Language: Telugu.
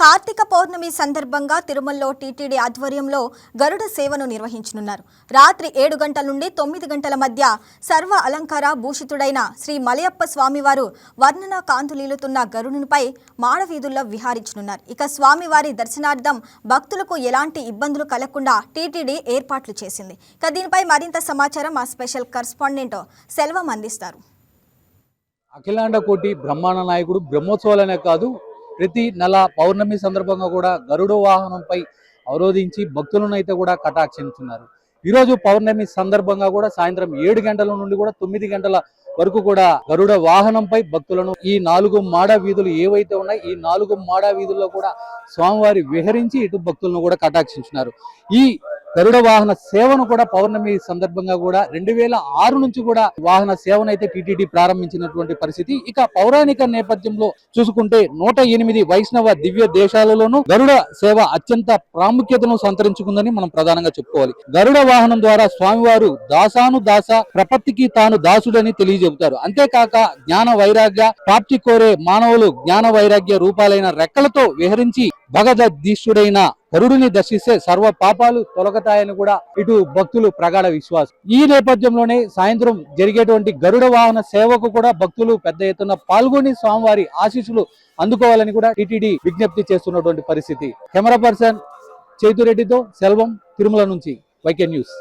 కార్తీక పౌర్ణమి సందర్భంగా తిరుమలలో టీటీడీ ఆధ్వర్యంలో గరుడ సేవను నిర్వహించనున్నారు. రాత్రి ఏడు గంటల నుండి తొమ్మిది గంటల మధ్య సర్వ అలంకార భూషితుడైన శ్రీ మలయప్ప స్వామివారు వర్ణన కాంతులీలుతున్న గరుడునిపై మాడవీధుల్లో విహారించనున్నారు. ఇక స్వామివారి దర్శనార్థం భక్తులకు ఎలాంటి ఇబ్బందులు కలగకుండా టీటీడీ ఏర్పాట్లు చేసింది. ఇక దీనిపై మరింత సమాచారం మా స్పెషల్ కరస్పాండెంట్ సెల్వం అందిస్తారు. అఖిలాండ కోటి బ్రహ్మాండ నాయకుడు బ్రహ్మోత్సవాలనే కాదు ప్రతి నెల పౌర్ణమి సందర్భంగా కూడా గరుడ వాహనంపై అవరోధించి భక్తులను అయితే కూడా కటాక్షించున్నారు ఈరోజు పౌర్ణమి సందర్భంగా కూడా సాయంత్రం ఏడు గంటల నుండి కూడా తొమ్మిది గంటల వరకు కూడా గరుడ వాహనంపై భక్తులను ఈ నాలుగు మాడ వీధులు ఏవైతే ఉన్నాయో ఈ నాలుగు మాడ వీధుల్లో కూడా స్వామివారి విహరించి ఇటు భక్తులను కూడా కటాక్షించున్నారు ఈ గరుడ వాహన సేవను కూడా పౌర్ణమి సందర్భంగా కూడా రెండు వేల ఆరు నుంచి కూడా వాహన సేవను అయితే టీటీడీ ప్రారంభించినటువంటి పరిస్థితి. ఇక పౌరాణిక నేపథ్యంలో చూసుకుంటే నూట ఎనిమిది వైష్ణవ దివ్య దేశాలలోనూ గరుడ సేవ అత్యంత ప్రాముఖ్యతను సంతరించుకుందని మనం ప్రధానంగా చెప్పుకోవాలి. గరుడ వాహనం ద్వారా స్వామివారు దాసాను దాస ప్రపత్తికి తాను దాసుడని తెలియజెబుతారు అంతేకాక జ్ఞాన వైరాగ్య ప్రాప్తి కోరే మానవులు జ్ఞాన వైరాగ్య రూపాలైన రెక్కలతో విహరించి భగదీష్టుడైన గరుడిని దర్శిస్తే సర్వ పాపాలు తొలగతాయని కూడా ఇటు భక్తులు ప్రగాఢ విశ్వాసం. ఈ నేపథ్యంలోనే సాయంత్రం జరిగేటువంటి గరుడ వాహన సేవకు కూడా భక్తులు పెద్ద ఎత్తున పాల్గొని స్వామివారి ఆశీస్సులు అందుకోవాలని కూడా టిటిడి విజ్ఞప్తి చేస్తున్నటువంటి పరిస్థితి. కెమెరా పర్సన్ చేతురెడ్డితో సెల్వం తిరుమల నుంచి వైకే న్యూస్.